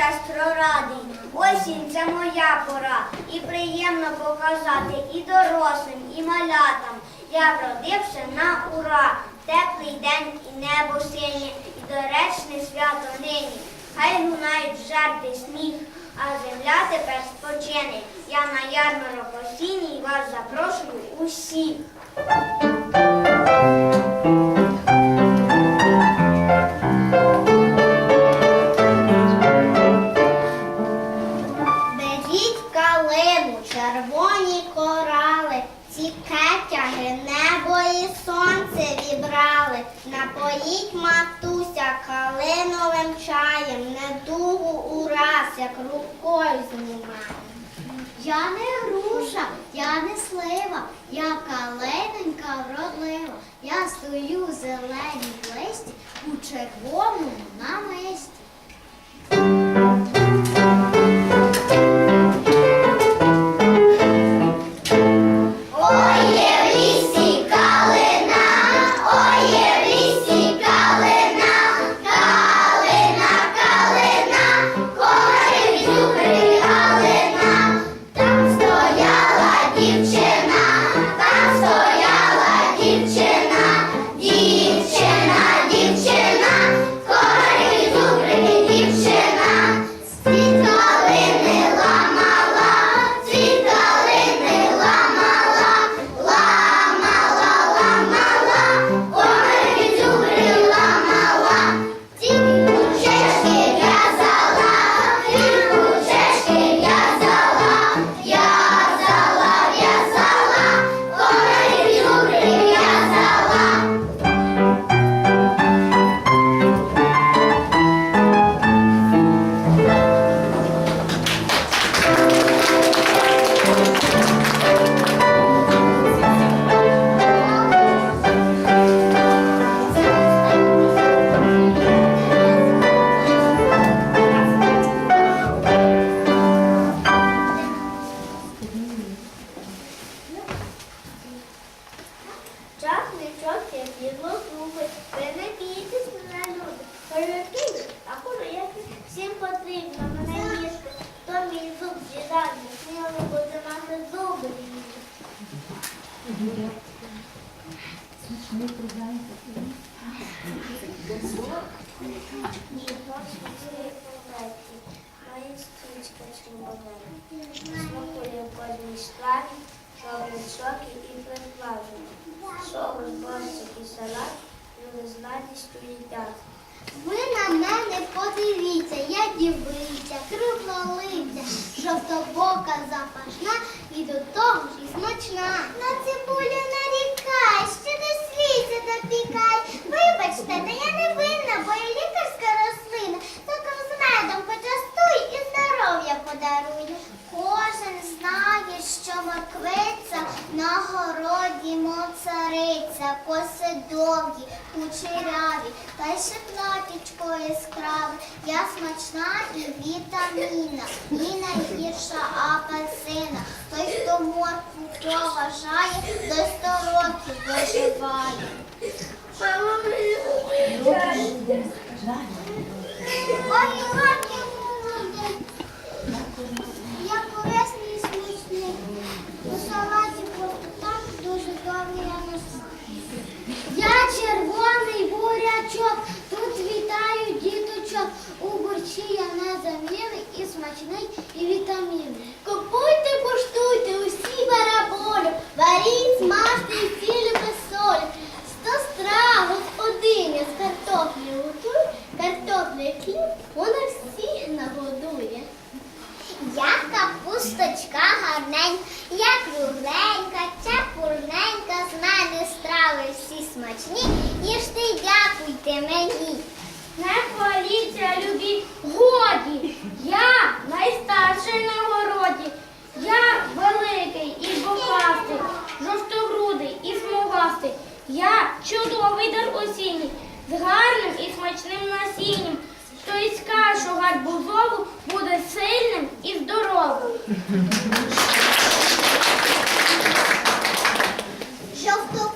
сестро, радий. Осінь це моя пора. І приємно показати і дорослим, і малятам. Я вродився на ура. Теплий день і небо синє, і доречне свято нині. Хай лунають жарти сніг, а земля тепер спочине. Я на ярмарок осінній вас запрошую усіх. Беріть калину, червоні корали, ці кетяги, небо і сонце вібрали. Напоїть матуся калиновим чаєм, недугу ураз, як рукою знімає. Я не груша, я не слива, я калиненька вродлива. Я стою в зеленій листі у червоному намисті. Чимбовена. Смакує в кожній страві, соки і приплажені. Соус, борщик і салат люди з радістю. Ви на мене подивіться, я дівиця, круглолиця, жовтобока запашна і до того ж і смачна. На цибулю нарікай, ще до слізя допікай. Вибачте, та я не винна, бо я лікарська рослина. Тільки з медом подарую. Кожен знає, що морквиця на городі моцариця, коси довгі, кучеряві, та й ще платічко яскраве. Я смачна і вітаміна, і найгірша апельсина. Той, хто моркву поважає, до сто років доживає. Ой, який молодець. Я корисний і смачний. У салаті просто так дуже добре я не знаю. Я червоний бурячок, тут вітаю діточок. У борщі я незамінний і смачний, і вітамінний. Купуйте, куштуйте усі бараболю, варіть, смажте і цілі без солі. Сто страв господиня з картоплі готує, картоплі хліб, вона всіх нагодує. Я капусточка гарненька, я кругленька, чепурненька, з мене страви всі смачні, їжте дякуйте мені. Не хваліться, любі, годі. Я найстарший на городі. Я великий і бокастий, жовтогрудий і смугастий. Я чудовий дар осінній, з гарним і смачним насінням. Хто й скаже, гарбузову буде сильним і здоровим. Жовтопузий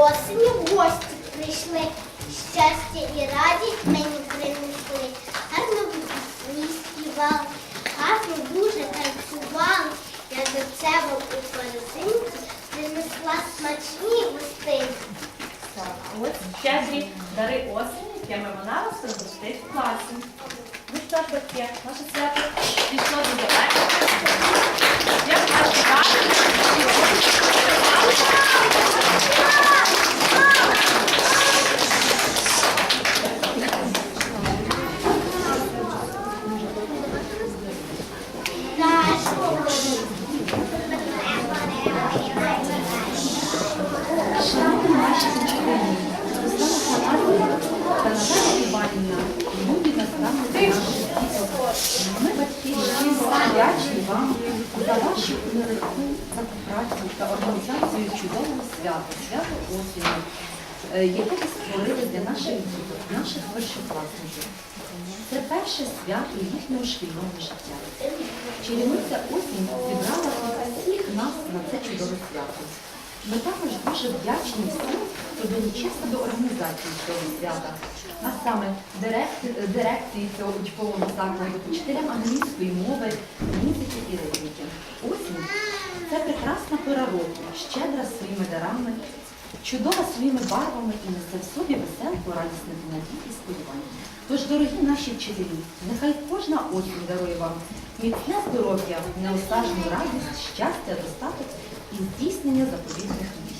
осені гості прийшли. Щастя і радість мені принесли. Гарно мені співали, гарно дуже танцювали. Я до тебе у корзинку принесла смачні гостинки. Так, ось щедрі дари осені, якими вона вас пригостить в класі. Ж, батьки, наше свято пішло до завершення. Як ваші бачите, Це перше свято їхнього шкільного життя. Чарівниця осінь зібрала всіх нас на це чудове свято. Ми також дуже вдячні всім, хто долучився до організації цього свята, а саме дирекції цього учбового закладу, вчителям англійської мови, музики і ритміки. Осінь це прекрасна пора року, щедра своїми дарами, чудова своїми барвами і несе в собі веселку, радісних надій і сподівань. Тож, дорогі наші вчителі, нехай кожна осінь дарує вам міцне здоров'я, неосажну радість, щастя, достаток і здійснення заповітних мрій.